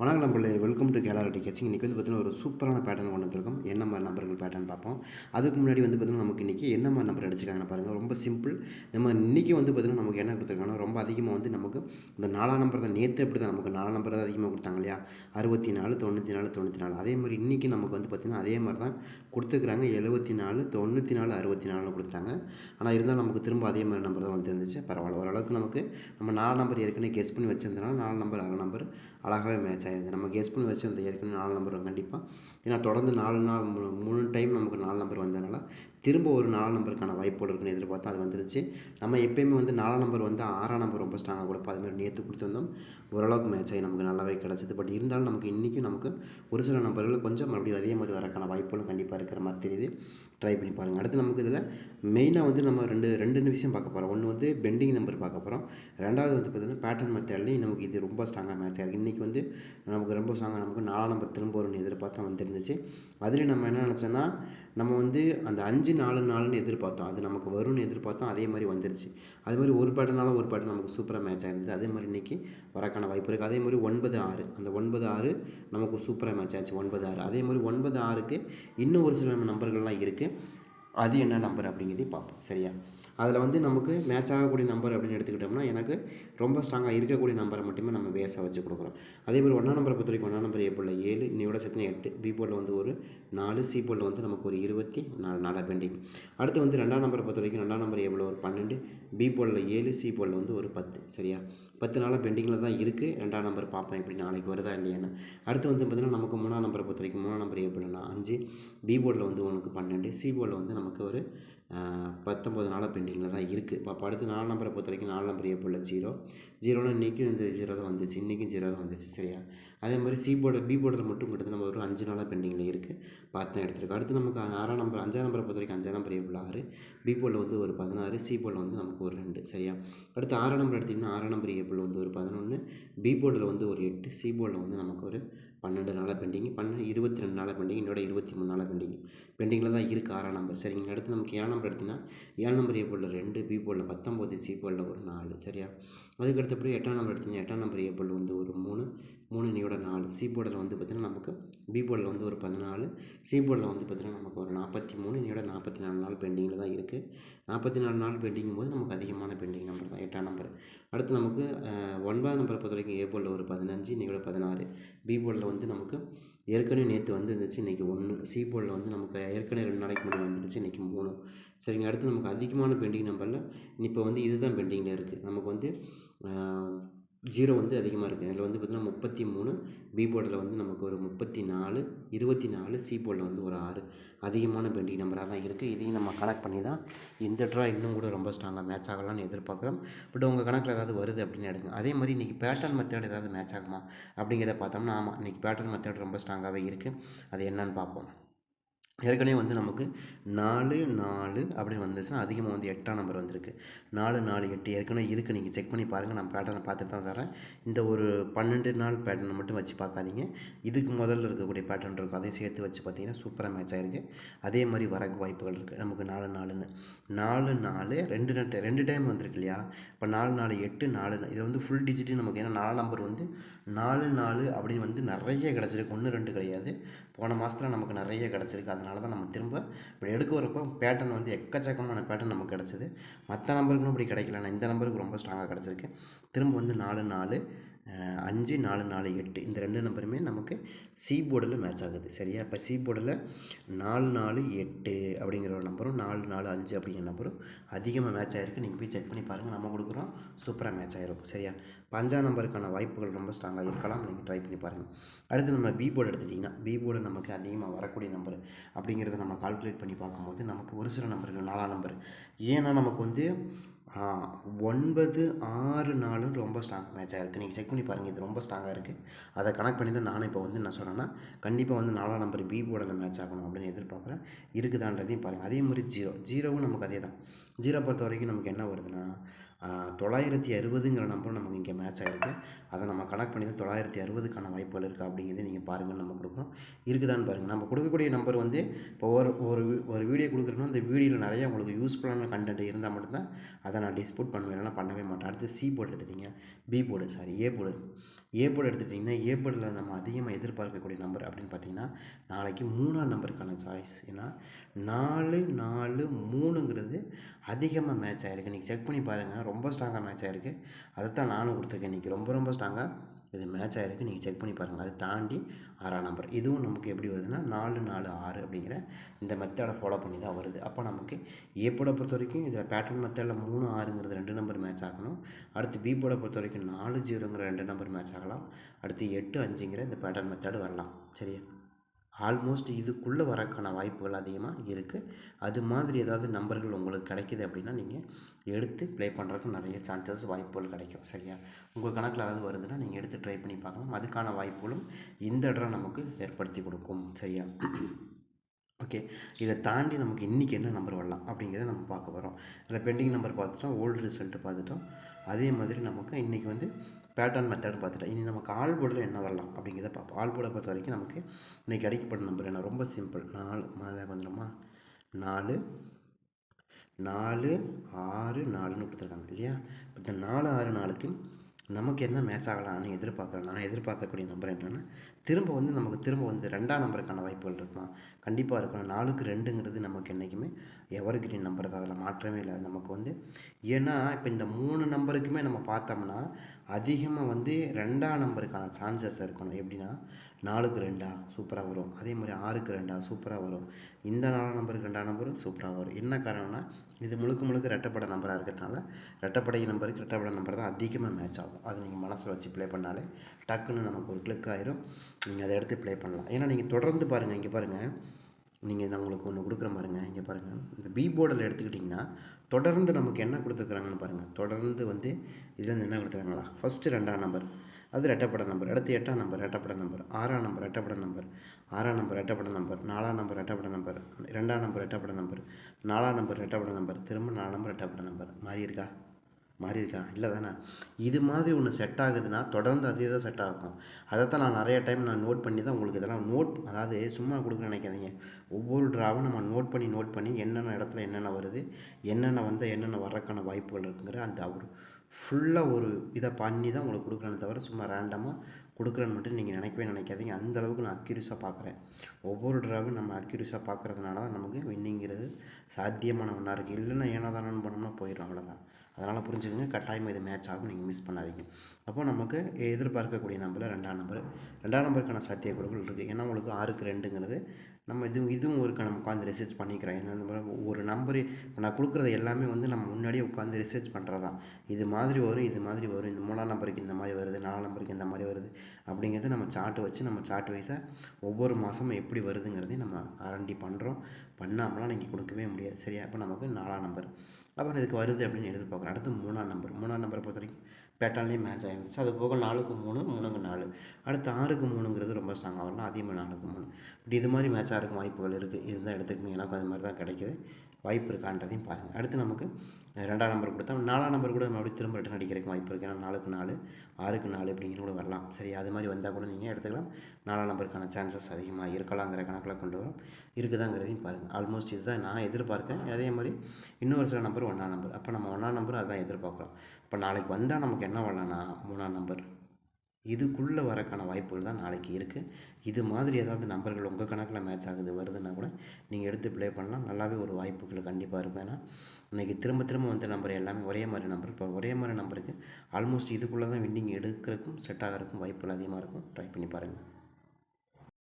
வணக்கம் நம்மளே welcome to கேலாரிட்டி caching இன்றைக்கி வந்து பார்த்தீங்கன்னா ஒரு சூப்பரான பேட்டர்ன் கொண்டு வந்திருக்கோம். என்ன மாதிரி நம்பர்கள் பேட்டர்ன் பார்ப்போம். அதுக்கு முன்னாடி வந்து பார்த்தீங்கன்னா நமக்கு இன்றைக்கி என்ன மாதிரி நம்பர் அடிச்சிருக்காங்கன்னு பாருங்கள் ரொம்ப சிம்பிள் நம்ம இன்றைக்கி வந்து பார்த்திங்கன்னா நமக்கு என்ன கொடுத்துருக்காங்கன்னா ரொம்ப அதிகமாக வந்து நமக்கு இந்த நாலாம் நம்பர் தான் நேற்று அப்படி தான் நமக்கு நாலாம் நம்பர் தான் அதிகமாக கொடுத்தாங்க இல்லையா? அறுபத்தி நாலு தொண்ணூற்றி நாலு தொண்ணூற்றி நாலு அதே மாதிரி இன்றைக்கி நமக்கு வந்து பார்த்திங்கன்னா அதே மாதிரி தான் கொடுத்துருக்குறாங்க எழுபத்தி நாலு தொண்ணூற்றி நாலு அறுபத்தி நாலுன்னு கொடுத்துட்டாங்க. ஆனால் இருந்தாலும் நமக்கு திரும்ப அதே மாதிரி நம்பர் தான் வந்துருந்துச்சு பரவாயில்ல. ஓரளவுக்கு நமக்கு நம்ம நாலு நம்பர் ஏற்கனவே கெஸ் பண்ணி வச்சிருந்தனால நாலு நம்பர் அரை நம்பர் அழகாகவே மேட்ச் ஆயிருது நம்ம கெஸ் பண்ணி வச்சிருந்த ஏற்கனவே நாலு நம்பர் வரும். கண்டிப்பாக ஏன்னா தொடர்ந்து நாலு நாள் மூணு மூணு டைம் நமக்கு நாலு நம்பர் வந்ததுனால திரும்ப ஒரு நாலு நம்பருக்கான வாய்ப்புகள் இருக்குன்னு எதிர்பார்த்தோம் அது வந்துருச்சு. நம்ம எப்பயுமே வந்து நாலாம் நம்பர் வந்து ஆறாம் நம்பர் ரொம்ப ஸ்ட்ராங்காக கொடுப்போம் அதுமாதிரி நேற்று கொடுத்துருந்தோம். ஓரளவுக்கு மேட்ச் ஆகி நமக்கு நல்லாவே கிடச்சிது. பட் இருந்தாலும் நமக்கு இன்றைக்கும் நமக்கு ஒரு சில நம்பர்கள் கொஞ்சம் மறுபடியும் அதே மாதிரி வரக்கான வாய்ப்புகளும் கண்டிப்பாக இருக்கிற மாதிரி தெரியுது. ட்ரை பண்ணி பாருங்கள் அடுத்து நமக்கு இதில் மெயினாக வந்து நம்ம ரெண்டு ரெண்டு விஷயம் பார்க்க போகிறோம் ஒன்று வந்து பெண்டிங் நம்பர் பார்க்க போகிறோம் ரெண்டாவது வந்து பார்த்திங்கன்னா பேட்டர்ன் மெத்தட்லேயும் நமக்கு இது ரொம்ப ஸ்ட்ராங்காக மேட்ச் ஆகிருக்கு இன்றைக்கி வந்து நமக்கு ரொம்ப ஸ்ட்ராங்காக நமக்கு நாலாம் நம்பர் திரும்ப வரும்னு எதிர்பார்த்தா இருந்துச்சு. அதில் நம்ம என்ன நினச்சோன்னா நம்ம வந்து அந்த அஞ்சு நாலு நாலுன்னு எதிர்பார்த்தோம். அது நமக்கு வரும்னு எதிர்பார்த்தோம். அதே மாதிரி வந்துருச்சு. அது மாதிரி ஒரு பாட்டுனாலும் ஒரு பாட்டு நமக்கு சூப்பராக மேட்ச் ஆயிருந்தது. அதே மாதிரி இன்றைக்கி வரக்கான வாய்ப்பு இருக்குது அதே மாதிரி ஒன்பது ஆறு. அந்த ஒன்பது ஆறு நமக்கு சூப்பராக மேட்ச் ஆச்சு. ஒன்பது ஆறு. அதே மாதிரி ஒன்பது ஆறுக்கு இன்னும் ஒரு சில நம்பர்கள்லாம் இருக்குது அது என்ன நம்பர் அப்படிங்கிறதையும் பார்ப்போம். சரியா? அதில் வந்து நமக்கு மேட்ச் ஆகக்கூடிய நம்பர் அப்படின்னு எடுத்துக்கிட்டோம்னா எனக்கு ரொம்ப ஸ்ட்ராங்காக இருக்கக்கூடிய நம்பரை மட்டுமே நம்ம பேஸாக வச்சு கொடுக்குறோம். அதே மாதிரி ஒன்றாம் நம்பரை பொறுத்த வரைக்கும் ஒன்றாம் நம்பர் ஏ போல் ஏழு இன்னையோட சேர்த்து எட்டு. பி போர்டில் வந்து ஒரு நாலு சி போர்டில் வந்து நமக்கு ஒரு இருபத்தி நாலு நாலாக பெண்டிங் அடுத்து வந்து ரெண்டாம் நம்பரை பொறுத்த வரைக்கும் ரெண்டாம் நம்பர் ஏ போல் ஒரு பன்னெண்டு பி போர்டில் ஏழு சி போர்டில் வந்து ஒரு பத்து. சரியா? பத்து நாளாக பெண்டிங்கில் தான் இருக்குது ரெண்டாம் நம்பர் பார்ப்பேன் இப்படி நாளைக்கு வருதா இல்லையான்னு. அடுத்து வந்து பார்த்திங்கன்னா நமக்கு மூணாம் நம்பரை பொறுத்த வரைக்கும் மூணாம் நம்பர் ஏ அஞ்சு பி போர்டில் வந்து உனக்கு பன்னெண்டு சி போர்டில் வந்து நமக்கு ஒரு பத்தொம்பது நாளாக பெண்டிங்கில் தான் இருக்குது இப்போ அடுத்து நாலு நம்பரை பொறுத்த வரைக்கும் நாலு நம்பர் ஏ போல் ஜீரோ ஜீரோனா இன்றைக்கும் இந்த ஜீரோ தான் வந்துச்சு இன்றைக்கும் ஜீரோ தான் வந்துச்சு சரியா அதே மாதிரி சி போர்டு பி போர்டில் மட்டும் கிட்டத்தட்ட நம்ம ஒரு அஞ்சு நாளாக பெண்டிங்கில் இருக்குது பார்த்து தான் எடுத்துருக்கோம் அடுத்து நமக்கு ஆறாம் நம்பர் அஞ்சாம் நம்பரை பொறுத்த வரைக்கும் அஞ்சாம் நம்பர் எவ்வளோ ஆறு பி போர்டில் வந்து ஒரு பதினாறு சி போர்டில் வந்து நமக்கு ஒரு ரெண்டு சரியா அடுத்து ஆறாம் நம்பர் எடுத்திங்கன்னா ஆறாம் நம்பர் ஏ வந்து ஒரு பதினொன்று பி போர்டில் வந்து ஒரு எட்டு சி போர்டில் வந்து நமக்கு ஒரு பன்னெண்டு நாளாக பெண்டிங் பன்னெண்டு இருபத்தி ரெண்டு நாளாக பெண்டிங் என்னோட இருபத்தி மூணு நாளாக பெண்டிங் பெண்டிங்கில் தான் இருக்குது ஆறாம் நம்பர் சரிங்க அடுத்து நமக்கு ஏழாம் நம்பர் எடுத்திங்கன்னா ஏழாம் நம்பர் ஏ போர்டில் ரெண்டு பி போர்டில் பத்தொம்போது சி போர்டில் ஒரு நாலு சரியா அதுக்கு அடுத்தபடி எட்டாம் நம்பர் எடுத்திங்கன்னா எட்டாம் நம்பர் ஏ போர்டில் வந்து ஒரு மூணு மூணு நீயோட நாலு. சி போர்டில் வந்து பார்த்திங்கன்னா நமக்கு பி போர்டில் வந்து ஒரு பதினாலு. சி போர்டில் வந்து பார்த்திங்கன்னா நமக்கு ஒரு நாற்பத்தி மூணு நீயோட நாற்பத்தி நாலு நாள் பெண்டிங்கில் தான் இருக்குது நாற்பத்தி நாலு நாள் பெண்டிங்கும் போது நமக்கு அதிகமான பெண்டிங் நம்பர் தான் எட்டாம் நம்பர் அடுத்து நமக்கு ஒன்பதாம் நம்பரை பொறுத்த வரைக்கும் ஏ போர்டில் ஒரு பதினஞ்சு நீட பதினாறு. பி போர்டில் வந்து நமக்கு ஏற்கனவே நேற்று வந்து இருந்துச்சு இன்றைக்கி ஒன்று சி போர்டில் வந்து நமக்கு ஏற்கனவே ரெண்டு நாளைக்கு முன்னாடி வந்துருச்சு இன்றைக்கி மூணு. சரிங்க. அடுத்து நமக்கு அதிகமான பெண்டிங் நம்பரில் இப்போ வந்து இதுதான் பெண்டிங்கில் இருக்குது நமக்கு வந்து ஜீரோ வந்து அதிகமாக இருக்குது அதில் வந்து பார்த்திங்கன்னா முப்பத்தி மூணு பி போர்டில் வந்து நமக்கு ஒரு முப்பத்தி நாலு இருபத்தி நாலு சி போர்டில் வந்து ஒரு ஆறு அதிகமான பெண்டிங் நம்பராக தான் இருக்குது இதையும் நம்ம கனெக்ட் பண்ணி தான் இந்த ட்ரா இன்னும் கூட ரொம்ப ஸ்ட்ராங்காக மேட்ச் ஆகலாம்னு எதிர்பார்க்குறோம். பட் உங்கள் கணக்கில் ஏதாவது வருது அப்படின்னு எடுங்க. அதே மாதிரி இன்றைக்கி பேட்டர்ன் மெத்தட் ஏதாவது மேட்ச் ஆகுமா அப்படிங்கிறத பார்த்தோம்னா ஆமாம் இன்றைக்கி பேட்டர்ன் மெத்தட் ரொம்ப ஸ்ட்ராங்காகவே இருக்குது அது என்னன்னு பார்ப்போம். ஏற்கனவே வந்து நமக்கு நாலு நாலு அப்படின்னு வந்துச்சுன்னா அதிகமாக வந்து எட்டாம் நம்பர் வந்திருக்கு. நாலு நாலு எட்டு ஏற்கனவே இருக்குது நீங்கள் செக் பண்ணி பாருங்கள் நான் பேட்டர்னை பார்த்துட்டு தான் தரேன் இந்த ஒரு பன்னெண்டு நாள் பேட்டர்னை மட்டும் வச்சு பார்க்காதீங்க. இதுக்கு முதல்ல இருக்கக்கூடிய பேட்டர்ன் இருக்கும். அதையும் சேர்த்து வச்சு பார்த்தீங்கன்னா சூப்பராக மேட்ச் ஆகிருக்கு அதே மாதிரி வரக்கு வாய்ப்புகள் இருக்குது நமக்கு நாலு நாலுன்னு. நாலு நாலு ரெண்டு ரெண்டு ரெண்டு டைம் வந்திருக்கு இல்லையா? இப்போ நாலு நாலு எட்டு நாலு இதில் வந்து ஃபுல் டிஜிட்டு நமக்கு ஏன்னா நாலு நம்பர் வந்து நாலு நாலு அப்படின்னு வந்து நிறைய கிடச்சிருக்கு. ஒன்று ரெண்டு கிடையாது. போன மாதத்தில் நமக்கு நிறைய கிடச்சிருக்கு. அதனால தான் நம்ம திரும்ப இப்படி எடுக்க வரப்போ பேட்டர்ன் வந்து எக்கச்சக்கமான பேட்டர்ன் நமக்கு கிடச்சிது. மற்ற நம்பருக்கும் இப்படி கிடைக்கல இந்த நம்பருக்கு ரொம்ப ஸ்ட்ராங்காக கிடச்சிருக்கு. திரும்ப வந்து நாலு நாலு அஞ்சு நாலு நாலு எட்டு. இந்த ரெண்டு நம்பருமே நமக்கு சி போர்டில் மேட்ச் ஆகுது. சரியா? இப்போ சி போர்டில் நாலு நாலு எட்டு அப்படிங்கிற ஒரு நம்பரும் நாலு நாலு அஞ்சு அப்படிங்கிற நம்பரும் அதிகமாக மேட்ச் ஆகிருக்கு நீங்கள் போய் செக் பண்ணி பாருங்கள் நம்ம கொடுக்குறோம். சூப்பராக மேட்ச் ஆகிருக்கும் சரியா? பஞ்சா நம்பருக்கான வாய்ப்புகள் ரொம்ப ஸ்ட்ராங்காக இருக்கலாம். நீங்கள் ட்ரை பண்ணி பாருங்கள் அடுத்து நம்ம பி போர்டு எடுத்துட்டிங்கன்னா பி போர்டு நமக்கு அதிகமாக வரக்கூடிய நம்பர் அப்படிங்கிறத நம்ம கால்குலேட் பண்ணி பார்க்கும்போது நமக்கு ஒரு சில நம்பர்கள் நாலாம் நம்பர். ஏன்னா நமக்கு வந்து ஒன்பது ஆறு நாலும் ரொம்ப ஸ்ட்ராங் மேட்ச் இருக்குது நீங்கள் செக் பண்ணி பாருங்கள் இது ரொம்ப ஸ்ட்ராங்காக இருக்குது அதை கனெக்ட் பண்ணி தான் நானும் இப்போ வந்து என்ன சொல்கிறேன்னா கண்டிப்பாக வந்து நாலாம் நம்பர் பி போர்டில் மேட்ச் ஆகணும் அப்படின்னு எதிர்பார்க்குறேன். இருக்குதான்றதையும் பாருங்கள் அதே மாதிரி ஜீரோ ஜீரோவும் நமக்கு அதே தான் ஜீரோ பொறுத்த வரைக்கும் நமக்கு என்ன வருதுன்னா தொள்ளாயிரத்தி அறுபதுங்கிற நம்பரும் நமக்கு இங்கே மேட்ச் ஆகிருக்கு அதை நம்ம கனெக்ட் பண்ணி தான் தொள்ளாயிரத்தி அறுபதுக்கான வாய்ப்புகள் இருக்குது அப்படிங்கிறத நீங்கள் பாருங்கள் நம்ம கொடுக்குறோம். இருக்குதான்னு பாருங்கள் நம்ம கொடுக்கக்கூடிய நம்பர் வந்து இப்போ ஒரு ஒரு ஒரு வீடியோ கொடுக்குறோன்னா அந்த வீடியோவில் நிறையா உங்களுக்கு யூஸ்ஃபுல்லான கண்டென்ட் இருந்தால் மட்டும்தான் அதை நான் டிஸ்பியூட் பண்ணுவேன். இல்லைனா பண்ணவே மாட்டேன். அடுத்து சி போர்டு எடுத்துட்டீங்க. B board sorry A board A எடுத்துட்டிங்கன்னா ஏ நம்ம அதிகமாக எதிர்பார்க்கக்கூடிய நம்பர் அப்படின்னு பார்த்தீங்கன்னா நாளைக்கு மூணாம் நம்பருக்கான சாய்ஸ் ஏன்னா நாலு நாலு மூணுங்கிறது அதிகமாக மேட்ச் ஆகிருக்கு இன்றைக்கி செக் பண்ணி பாருங்கள் ரொம்ப ஸ்ட்ராங்காக மேட்ச் ஆகிருக்கு அதை தான் நானும் கொடுத்துருக்கேன். இன்றைக்கி ரொம்ப ரொம்ப ஸ்ட்ராங்காக இது மேட்ச் ஆகிருக்கு நீங்கள் செக் பண்ணி பாருங்கள் அதை தாண்டி ஆறாம் நம்பர் இதுவும் நமக்கு எப்படி வருதுன்னா நாலு நாலு ஆறு அப்படிங்கிற இந்த மெத்தடை ஃபாலோ பண்ணி தான் வருது. அப்போ நமக்கு ஏ போட பொறுத்த வரைக்கும் இதில் பேட்டர்ன் மெத்தடில் மூணு ஆறுங்கிறது ரெண்டு நம்பர் மேட்ச் ஆகணும். அடுத்து பி போட பொறுத்த வரைக்கும் நாலு ஜீரோங்கிற ரெண்டு நம்பர் மேட்ச் ஆகலாம். அடுத்து எட்டு அஞ்சுங்கிற இந்த பேட்டர்ன் மெத்தடு வரலாம். சரியா? ஆல்மோஸ்ட் இதுக்குள்ளே வரக்கான வாய்ப்புகள் அதிகமாக இருக்குது அது மாதிரி ஏதாவது நம்பர்கள் உங்களுக்கு கிடைக்கிது அப்படின்னா நீங்கள் எடுத்து ப்ளே பண்ணுறதுக்கு நிறைய சான்சஸ் வாய்ப்புகள் கிடைக்கும். சரியா? உங்கள் கணக்கில் ஏதாவது வருதுன்னா நீங்கள் எடுத்து ட்ரை பண்ணி பார்க்கலாம். அதுக்கான வாய்ப்புகளும் இந்த இடம் நமக்கு ஏற்படுத்தி கொடுக்கும். சரியா? ஓகே இதை தாண்டி நமக்கு இன்றைக்கி என்ன நம்பர் வரலாம் அப்படிங்கிறத நம்ம பார்க்க போகிறோம் அதில் பெண்டிங் நம்பர் பார்த்துட்டோம் ஓல்டு ரிசல்ட்டு பார்த்துட்டோம். அதே மாதிரி நமக்கு இன்றைக்கி வந்து பேட்டர்ன் மெத்தட்னு பார்த்துட்டோம். இனி நமக்கு ஆல் போர்டில் என்ன வரலாம் அப்படிங்கிறத பார்ப்போம். ஆல் போர்டை பொறுத்த வரைக்கும் நமக்கு இன்றைக்கி கிடைக்கப்பட்ட நம்பர் என்ன? ரொம்ப சிம்பிள் நாலு மேலே வந்துடுமா? நாலு நாலு ஆறு நாலுன்னு கொடுத்துருக்காங்க இல்லையா? இப்போ இந்த நாலு ஆறு நாளுக்கு நமக்கு என்ன மேட்ச் ஆகலாம்னு எதிர்பார்க்குறேன் நான் எதிர்பார்க்கக்கூடிய நம்பர் என்னென்னா திரும்ப வந்து நமக்கு திரும்ப வந்து ரெண்டாம் நம்பருக்கான வாய்ப்புகள் இருக்கலாம் கண்டிப்பாக இருக்கணும். நாலுக்கு ரெண்டுங்கிறது நமக்கு என்றைக்குமே எவர் கிரீன் நம்பர் தான் அதில் மாற்றமே இல்லை. நமக்கு வந்து ஏன்னா இப்போ இந்த மூணு நம்பருக்குமே நம்ம பார்த்தோம்னா அதிகமாக வந்து ரெண்டாம் நம்பருக்கான சான்சஸ் இருக்கணும். எப்படின்னா நாலுக்கு ரெண்டா சூப்பராக வரும். அதே மாதிரி ஆறுக்கு ரெண்டா சூப்பராக வரும். இந்த நாலாம் நம்பருக்கு ரெண்டாம் நம்பரும் சூப்பராக வரும். என்ன காரணம்னா இது முழுக்க முழுக்க ரெட்டப்படை நம்பராக இருக்கிறதுனால ரெட்டப்படை நம்பருக்கு ரெட்டப்படை நம்பர் தான் அதிகமாக மேட்ச் ஆகும். அது நீங்கள் மனசில் வச்சு ப்ளே பண்ணாலே டக்குன்னு நமக்கு ஒரு கிளிக் ஆயிரும். நீங்கள் அதை எடுத்து ப்ளே பண்ணலாம். ஏன்னா நீங்கள் தொடர்ந்து பாருங்கள் இங்கே பாருங்கள் நீங்கள் நான் உங்களுக்கு ஒன்று கொடுக்குற பாருங்கள் இங்கே பாருங்கள் இந்த பி போர்டில் எடுத்துக்கிட்டிங்கன்னா தொடர்ந்து நமக்கு என்ன கொடுத்துருக்குறாங்கன்னு பாருங்கள் தொடர்ந்து வந்து இதுலேருந்து என்ன கொடுத்துருக்காங்களா? ஃபஸ்ட்டு ரெண்டாம் நம்பர் அது ரெட்டப்பட நம்பர் அடுத்து எட்டாம் நம்பர் ரெட்டப்பட நம்பர் ஆறாம் நம்பர் ரெட்டப்பட நம்பர் ஆறாம் நம்பர் ரெட்டப்பட நம்பர் நாலாம் நம்பர் ரெட்டப்பட நம்பர் ரெண்டாம் நம்பர் ரெட்டப்பட நம்பர் நாலாம் நம்பர் ரெட்டப்பட நம்பர் திரும்ப நாலாம் நம்பர் ரெட்டப்பட நம்பர் மாறி இருக்கா? மாறியிருக்கான் இல்லை தானே? இது மாதிரி ஒன்று செட் ஆகுதுன்னா தொடர்ந்து அதே தான் செட் ஆகும். அதை தான் நான் நிறைய டைம் நான் நோட் பண்ணி தான் உங்களுக்கு இதெல்லாம் நோட் அதாவது சும்மா கொடுக்க நினைக்காதீங்க. ஒவ்வொரு ட்ராவும் நம்ம நோட் பண்ணி நோட் பண்ணி என்னென்ன இடத்துல என்னென்ன வருது என்னென்ன வந்து என்னென்ன வர்றதுக்கான வாய்ப்புகள் இருக்குங்கிற அந்த ஒரு ஃபுல்லாக ஒரு இதை பண்ணி தான் உங்களுக்கு கொடுக்குறேன்னு தவிர சும்மா ரேண்டமாக கொடுக்குறேன்னு மட்டும் நீங்கள் நினைக்கவே நினைக்காதீங்க. அந்த அளவுக்கு நான் அக்யூரிஸாக பார்க்குறேன். ஒவ்வொரு ட்ராவும் நம்ம அக்யூரிஸாக பார்க்குறதுனால தான் நமக்கு வின்னிங்கிறது சாத்தியமான ஒன்றா இருக்குது இல்லைன்னா ஏனோ தானோன்னு பண்ணோம்னா போயிடும் அவ்வளோதான் அதனால் புரிஞ்சுக்கோங்க. கட்டாயமாக இது மேட்ச் ஆகும் நீங்கள் மிஸ் பண்ணாதீங்க. அப்போ நமக்கு எதிர்பார்க்கக்கூடிய நம்பரில் ரெண்டாம் நம்பர் ரெண்டாம் நம்பருக்கான சாத்தியக்கூறுகள் இருக்குது ஏன்னா உங்களுக்கு ஆறுக்கு ரெண்டுங்கிறது நம்ம இதுவும் இதுவும் ஒரு நம்ம உட்காந்து ரிசர்ச் பண்ணிக்கிறோம் ஏன்னா இந்த ஒரு நம்பரு நான் கொடுக்குறது எல்லாமே வந்து நம்ம முன்னாடியே உட்காந்து ரிசர்ச் பண்ணுறது தான் இது மாதிரி வரும் இது மாதிரி வரும் இந்த மூணாம் நம்பருக்கு இந்த மாதிரி வருது நாலாம் நம்பருக்கு இந்த மாதிரி வருது அப்படிங்கிறது நம்ம சார்ட் வச்சு நம்ம சார்ட் வைஸாக ஒவ்வொரு மாதமும் எப்படி வருதுங்கிறதையும் நம்ம அரண்டி பண்ணுறோம் பண்ணாமலாம் நீங்கள் கொடுக்கவே முடியாது. சரியா? அப்போ நமக்கு நாலாம் நம்பர் அப்புறம் இதுக்கு வருது அப்படின்னு எடுத்து பார்க்குறோம் அடுத்து மூணாம் நம்பர் மூணாம் நம்பரை பொறுத்த வரைக்கும் பேட்டர்ன்லேயும் மேட்ச் ஆகிருந்துச்சு அது போக நாலுக்கு மூணு மூணுக்கு நாலு. அடுத்து ஆறுக்கு மூணுங்கிறது ரொம்ப ஸ்ட்ராங்காக வரலாம் அதிகமாக நாலுக்கு மூணு. இப்படி இது மாதிரி மேட்ச் ஆகிறதுக்கு வாய்ப்புகள் இருக்குது இதுதான் எடுத்துக்கணும் எனக்கும் அது மாதிரி தான் கிடைக்கிது. வாய்ப்பு இருக்கான்றதையும் பாருங்கள் அடுத்து நமக்கு ரெண்டாம் நம்பர் கொடுத்தா நாலாம் நம்பர் கூட மறுபடியும் திரும்ப ரிட்டன் அடிக்கிறதுக்கு வாய்ப்பு இருக்குது ஏன்னா நாலுக்கு நாலு ஆறுக்கு நாலு அப்படிங்கிற கூட வரலாம். சரி அது மாதிரி வந்தால் கூட நீங்கள் எடுத்துக்கலாம். நாலாம் நம்பருக்கான சான்சஸ் அதிகமாக இருக்கலாங்கிற கணக்கில் கொண்டு வரும். இருக்குதாங்கிறதையும் பாருங்கள் ஆல்மோஸ்ட் இதுதான் நான் எதிர்பார்க்கேன் அதே மாதிரி இன்னொரு சில நம்பர் ஒன்றாம் நம்பர் அப்போ நம்ம ஒன்றாம் நம்பர் அதான் எதிர்பார்க்குறோம். இப்போ நாளைக்கு வந்தால் நமக்கு என்ன வரலாம்னா மூணாம் நம்பர் இதுக்குள்ளே வரக்கான வாய்ப்புகள் தான் நாளைக்கு இருக்குது இது மாதிரி ஏதாவது நம்பர்கள் உங்கள் கணக்கில் மேட்ச் ஆகுது வருதுன்னா கூட நீங்கள் எடுத்து ப்ளே பண்ணலாம். நல்லாவே ஒரு வாய்ப்புகள் கண்டிப்பாக இருக்கும். ஏன்னா இன்றைக்கி திரும்ப திரும்ப வந்த நம்பர் எல்லாமே ஒரே மாதிரி நம்பர் இப்போ ஒரே மாதிரி நம்பருக்கு ஆல்மோஸ்ட் இதுக்குள்ளே தான் வின்னிங் எடுக்கிறதுக்கும் செட் ஆகிறதுக்கும் வாய்ப்புகள் அதிகமாக இருக்கும். ட்ரை பண்ணி பாருங்கள்